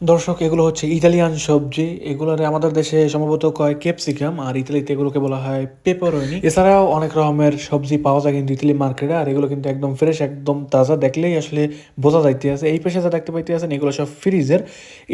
দর্শক, এগুলো হচ্ছে ইতালিয়ান সবজি। এগুলোরে আমাদের দেশে সম্ভবত কয় ক্যাপসিকাম, আর ইতালিতে এগুলোকে বলা হয় পেপারনি। এছাড়াও অনেক রকমের সবজি পাওয়া যায় কিন্তু ইতালি মার্কেটে, আর এগুলো কিন্তু একদম ফ্রেশ একদম তাজা দেখলেই আসলে বোঝা যাইতে আছে এই পেশে যা দেখতে পাইতে আছেন এগুলো সব ফ্রিজের।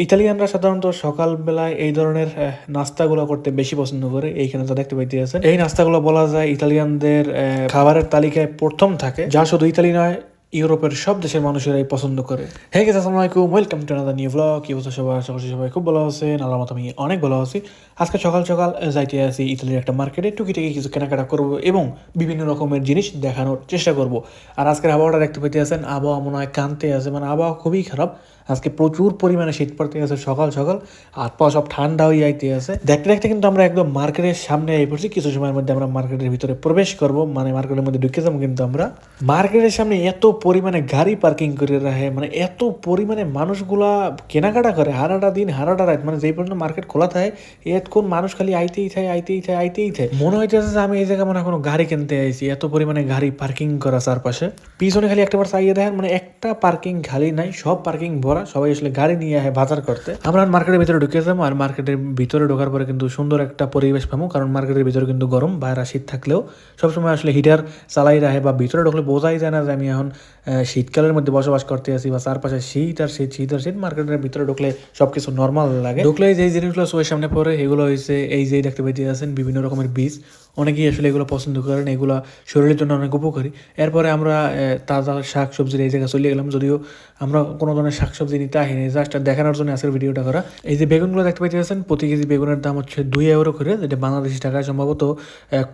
ইতালিয়ানরা সাধারণত সকালবেলায় এই ধরনের নাস্তাগুলো করতে বেশি পছন্দ করে। এইখানে যা দেখতে পাইতে আছেন এই নাস্তাগুলো বলা যায় ইতালিয়ানদের খাবারের তালিকায় প্রথম থাকে। যা শুধু ইতালি নয় ইউরোপের সব দেশের মানুষেরাই পছন্দ করে। হে গেছে আসসালামু আলাইকুম। Welcome to another new blog কি অবস্থা সবাই আশা করছি সবাই খুব ভালো আছেন। আল্লাহ মতো আমি অনেক ভালো আছি। আজকে সকাল সকাল যাইতে আছি ইতালির একটা মার্কেটে। টুকিটাকি কিছু কেনাকাটা করব এবং বিভিন্ন রকমের জিনিস দেখানোর চেষ্টা করব। আর আজকের আবহাওয়াটা দেখতে পেতে আছেন আবহাওয়া মনে হয় কানতে আছে মানে আবহাওয়া খুবই খারাপ। আজকে প্রচুর পরিমাণে শীত পড়তে আছে, সকাল সকাল। হাত পা সব ঠান্ডা হয়ে যাইতে আছে। দেখতে দেখতে কিন্তু আমরা একদম মার্কেটের সামনে এই পড়ছি। কিছু সময়ের মধ্যে আমরা মার্কেটের ভিতরে প্রবেশ করব। মানে মার্কেটের মধ্যে ঢুকে যাব কিন্তু আমরা। মার্কেটের সামনে এত পরিমাণে গাড়ি পার্কিং করে রাখে। মানে এত পরিমাণে মানুষগুলা কেনাকাটা করে। হারাটা দিন, হারাটা রাত। মানে যেই পর্যন্ত মার্কেট খোলা থাকে এতক্ষণ মানুষ খালি আইতেই থাকে আইতেই থাকে আইতেই থাকে। মনে হইতেছে যে আমি এই জায়গায় মানে কোনো গাড়ি কিনতে আইছি। এত পরিমাণে গাড়ি পার্কিং করা চারপাশে। পিছনে খালি একটা বার চাইয়ে দেখেন মানে একটা পার্কিং খালি নাই, সব পার্কিং ভরা। সবাই আসলে গাড়ি নিয়ে আসে বাজার করতে। আমরা মার্কেটের ভিতরে ঢুকে যাব আর মার্কেটের ভিতরে ঢোকার পরে কিন্তু সুন্দর একটা পরিবেশ পাবো, কারণ মার্কেটের ভিতরে কিন্তু গরম বাইরে শীত থাকলেও সবসময় আসলে হিটার চালাই রাখে বা ভিতরে ঢুকলে বোঝাই যায় না যে আমি এখন শীতকালের মধ্যে বসবাস করতে আসি বা চারপাশে শীত আর শীত শীত আর শীত মার্কেটের ভিতরে ঢুকলে সবকিছু নর্মাল লাগে। ঢুকলে যে জিনিসগুলো চোখের সামনে পড়ে, এগুলো হয়েছে এই যে দেখতে পেতে আছেন বিভিন্ন রকমের বীজ। অনেকেই আসলে এগুলো পছন্দ করেন, এগুলো শরীরের জন্য অনেক উপকারী। এরপরে আমরা তাজা শাক সবজির এই জায়গায় চলে গেলাম, যদিও আমরা কোনো ধরনের শাক সবজি নিতে আহিনি জাস্ট দেখানোর জন্য আজকের ভিডিওটা করা। এই যে বেগুনগুলো দেখতে পাইতে আছেন, প্রতি কেজি বেগুনের দাম হচ্ছে দুই ইউরো করে, যেটা বাংলাদেশি টাকায় সম্ভবত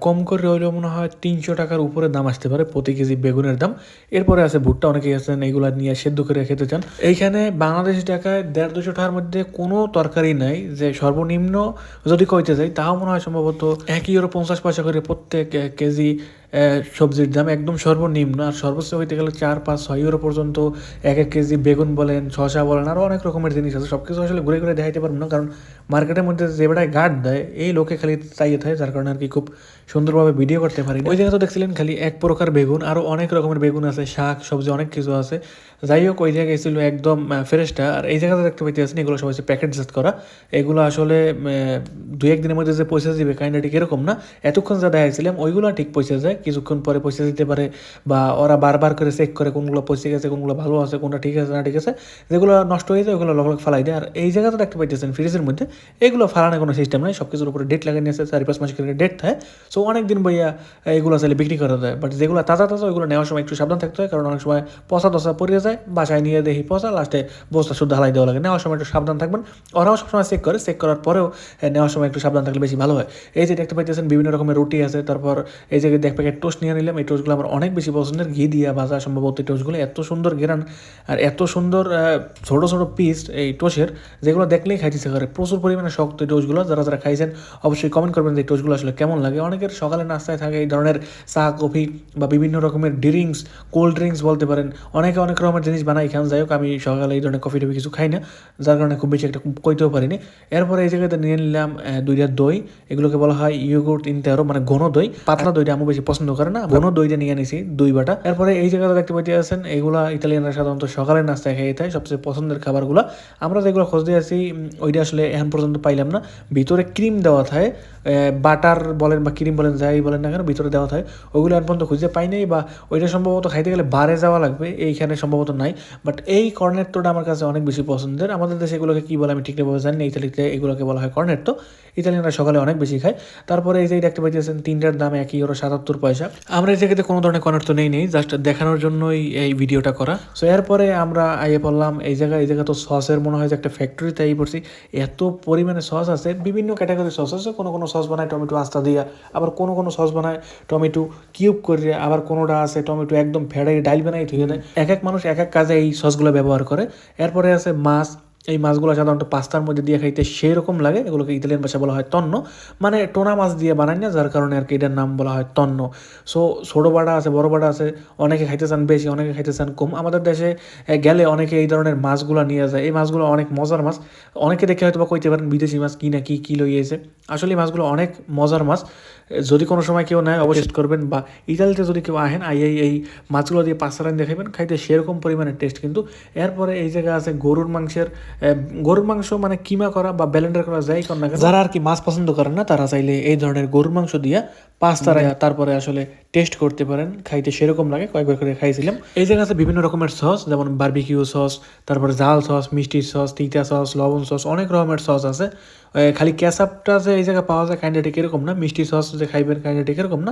কম করে হইলেও মনে হয় তিনশো টাকার উপরে দাম আসতে পারে প্রতি কেজি বেগুনের দাম। এরপরে আছে ভুট্টা অনেকে আছেন এইগুলো নিয়ে সেদ্ধ করে খেতে চান। এইখানে বাংলাদেশ টাকায় দেড় দুশো টাকার মধ্যে কোনো তরকারি নাই যে সর্বনিম্ন যদি কইতে যাই, তাও মনে হয় সম্ভবত এক ইউরো পঞ্চাশ পয়সা করে প্রত্যেক কেজি সবজির দাম একদম সর্বনিম্ন আর সর্বোচ্চ হইতে গেলে চার, পাঁচ, ছয় ইউরো পর্যন্ত এক এক কেজি বেগুন বলেন শশা বলেন আরও অনেক রকমের জিনিস আছে। সব কিছু আসলে ঘুরে ঘুরে দেখাইতে পারব না, কারণ মার্কেটের মধ্যে যে বেড়ায় গার্ড দেয়, এই লোকে খালি চাইয়ে থাকে, যার কারণে আর কি খুব সুন্দরভাবে ভিডিও করতে পারি ওই জায়গায় তো দেখছিলেন খালি এক প্রকার বেগুন আরও অনেক রকমের বেগুন আছে, শাক, সবজি, অনেক কিছু আছে। যাই হোক, ওই জায়গায় ছিল একদম ফ্রেশটা। আর এই জায়গাতে দেখতে পাইতে আছেন এগুলো সব হচ্ছে প্যাকেটজাত করা। এগুলো আসলে দু একদিনের মধ্যে যে পয়সা দিবে কাইন্ডা ঠিক এরকম না। এতক্ষণ যা দেখাইছিলাম, ওইগুলো ঠিক পয়সা যায়। কিছুক্ষণ পরে পয়সা দিতে পারে বা ওরা বারবার করে চেক করে কোনগুলো পয়সা গেছে, কোনগুলো ভালো আছে, কোনটা ঠিক আছে, না ঠিক আছে, যেগুলো নষ্ট হয়ে যায়, ওগুলো লগ লগ ফালাই দেয়। আর এই জায়গাতে দেখতে পাইতেছেন ফ্রিজের মধ্যে, এগুলো ফালানোর কোনো সিস্টেম নেই সব কিছুর উপরে ডেট লাগিয়ে নিয়েছে চারি পাঁচ মাস করে ডেট থাকে। সো অনেক দিন বইয়া এগুলো আসলে বিক্রি করা যায়। বাট যেগুলো তাজা তাজা ওইগুলো নেওয়ার সময় একটু সাবধান থাকতে হয়, কারণ অনেক সময় পচা দশা পড়ে যায়, বাসায় নিয়ে দেখি পচা লাস্টে বস্তা শুদ্ধ হালাই দেওয়া লাগে। নেওয়ার সময় একটু সাবধান থাকবেন। ওরাও সবসময় চেক করে চেক করার পরেও নেওয়ার সময় একটু সাবধান থাকলে বেশি ভালো হয়। এই যে দেখতে পাইতেছেন বিভিন্ন রকমের রুটি আছে, তারপর এই যে দেখ টোস্ট নিয়ে নিলাম। এই টোস্টগুলো আমার অনেক বেশি পছন্দের। ঘি দিয়া ভাজা সম্ভবত এই টোস্টগুলো এত সুন্দর গেরান আর এত সুন্দর ছোট ছোট পিস এই টোস্টের যেগুলো দেখলেই খাইতে ইচ্ছে করে প্রচুর পরিমাণে শক্ত এই টোস্টগুলো যারা যারা খাইছেন অবশ্যই কমেন্ট করবেন যে এই টোস্টগুলো আসলে কেমন লাগে। অনেকের সকালে নাস্তায় থাকে এই ধরনের চা, কফি বা বিভিন্ন রকমের ড্রিঙ্কস কোল্ড ড্রিঙ্কস বলতে পারেন। অনেকে অনেক রকমের জিনিস বানাই খান। যাই হোক, আমি সকালে এই ধরনের কফি টফি কিছু খাই না। যার কারণে খুব বেশি একটা কইতেও পারিনি। এরপরে এই জায়গাতে নিয়ে নিলাম দুইটা দই। এগুলোকে বলা হয় ইয়োগুর্ট ইনতেরো মানে ঘন দই। পাতলা দইটা আমি বেশি পছন্দ করে না ঘন দইটা নিয়ে নিছি দুই বাটা। এরপরে এই জায়গাতে দেখতে পাইতে আছেন এগুলা ইতালিয়ানরা সাধারণত সকালের নাস্তায় খেয়ে থাকে সবচেয়ে পছন্দের খাবারগুলো। আমরা যেগুলো খুঁজতে আছি উম, ওইটা আসলে এখন পর্যন্ত পাইলাম না। ভিতরে ক্রিম দেওয়া থাকে বাটার বলেন বা ক্রিম বলেন যাই বলেন না কেন ভিতরে দেওয়া থাকে। ওইগুলো এখন পর্যন্ত খুঁজে পাই নাই বা ওইটা সম্ভবত খাইতে গেলে বারে যাওয়া লাগবে এইখানে সম্ভবত নাই। বাট এই কর্নেট্টোটা আমার কাছে অনেক বেশি পছন্দের। আমাদের দেশে এগুলোকে কী বলে আমি ঠিকঠাকভাবে জানি না। ইতালিতে এগুলোকে বলা হয় কর্নেট্টো। ইতালিয়ানরা সকালে অনেক বেশি খায়। তারপরে এই যে দেখতে পাইতেছেন তিনটার দাম একই ওরা সাতাত্তর পয়সা। আমরা এই জায়গাতে কোনো ধরনের কর্নেট্টো নেই নেই জাস্ট দেখানোর জন্যই এই ভিডিওটা করা। সো এরপরে আমরা আইয়ে পড়লাম এই জায়গায় এই জায়গা তো সসের মনে হয় যে একটা ফ্যাক্টরিতে আই পড়ছি। এত পরিমাণে সস আছে বিভিন্ন ক্যাটাগরি সস আছে। কোনো কোনো সস বানায় টমেটো আস্তা দিয়া আবার কোনো কোনো সস বানায় টমেটো কিউব করে আবার কোনোটা আছে টমেটো একদম ফেড়াই ডাইল বানাই ধুয়ে দেয়। এক এক মানুষ এক এক কাজে এই সসগুলো ব্যবহার করে। এরপরে আছে মাছ এই মাছগুলো সাধারণত পাস্তার মধ্যে দিয়ে খাইতে সেই রকম লাগে, এগুলোকে ইতালিয়ান ভাষা বলা হয় তন্ন। মানে টোনা মাছ দিয়ে বানায় না, যার কারণে আর কি এটার নাম বলা হয় তন্ন। সো ছোটো বাটা আছে, বড় বাটা আছে, অনেকে খাইতে চান বেশি, অনেকে খাইতে চান কম। আমাদের দেশে গেলে অনেকে এই ধরনের মাছগুলো নিয়ে যায়। এই মাছগুলো অনেক মজার মাছ। অনেকে দেখে হয়তো বা কইতে পারেন বিদেশি মাছ কি না, কি, কী লইয়েছে আসলে এই মাছগুলো অনেক মজার মাছ। যদি কোনো সময় কেউ নেয়, অবশ্যই করবেন বা ইতালিতে যদি কেউ আহেন, আই, এই এই মাছগুলো দিয়ে পাঁচটা রান দেখাবেন খাইতে সেরকম পরিমাণে টেস্ট কিন্তু এরপরে এই জায়গা আছে গরুর মাংসের গরুর মাংস মানে কিমা করা বা ব্যালেন্ডার করা যায় না কেন, যারা আর কি মাছ পছন্দ করেন না তারা চাইলে এই ধরনের গরুর মাংস দিয়া পাস্তা তারপরে আসলে টেস্ট করতে পারেন। খাইতে সেরকম লাগে কয়েকবার করে খাইছিলাম। এই জায়গা আছে বিভিন্ন রকমের সস যেমন বার্বিকিউ সস তারপরে জাল সস মিষ্টি সস তিতা সস লবণ সস অনেক রকমের সস আছে। খালি ক্যাসাপটা যে এই জায়গায় পাওয়া যায় কাইন্ডা এরকম না, মিষ্টি সস যে খাইবেন কাইন্ডা এরকম না,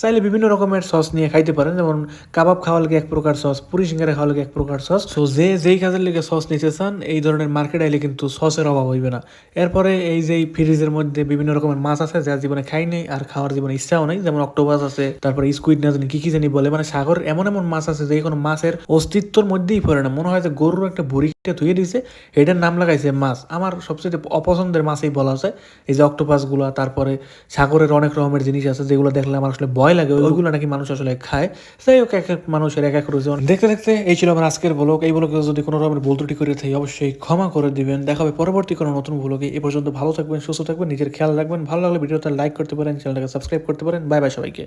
চাইলে বিভিন্ন রকমের সস নিয়ে খাইতে পারেন। যেমন কাবাব খাওয়া লাগে এক প্রকার সস পুরি সিঙ্গারে খাওয়া লাগে এক প্রকার সস সো যে, যেই কাজের লেগে সস নিতে চান, এই ধরনের মার্কেট আইলে কিন্তু সসের অভাব হইবে না। এরপরে এই যে ফ্রিজের মধ্যে বিভিন্ন রকমের মাছ আছে যা জীবনে খাই নেই আর খাওয়ার জীবনে ইচ্ছাও নেই, যেমন অক্টোপাস আছে, তারপরে স্কুইড না জানি কি কি জানি বলে মানে সাগর এমন এমন মাছ আছে যে কোনো মাছের অস্তিত্বর মধ্যেই পড়ে না। মনে হয় যে গরুর একটা বড়িটা ধুয়ে দিছে, এটার নাম লাগাইছে মাছ। আমার সবচেয়ে অপছন্দের মাছই বলা যায় এই যে অক্টোপাসগুলা তারপরে সাগরের অনেক রকমের জিনিস আছে, যেগুলো দেখলে আমার আসলে ভয় লাগে। ওইগুলো নাকি মানুষ আসলে খায়। যাই ওকে এক এক মানুষের এক এক রোজন দেখতে দেখতে এই ছিল আমার আজকের ব্লগ এই ব্লগে যদি কোনো রকমের ভুল ত্রুটি করে থাকি, অবশ্যই ক্ষমা করে দিবেন। দেখা হবে পরবর্তী কোনো নতুন ব্লগে এ পর্যন্ত ভালো থাকবেন, সুস্থ থাকবেন, নিজের খেয়াল রাখবেন। ভালো লাগলে ভিডিওটা লাইক করতে পারেন, চ্যানেলটাকে সাবস্ক্রাইব করতে পারেন। বাই বাই সবাইকে।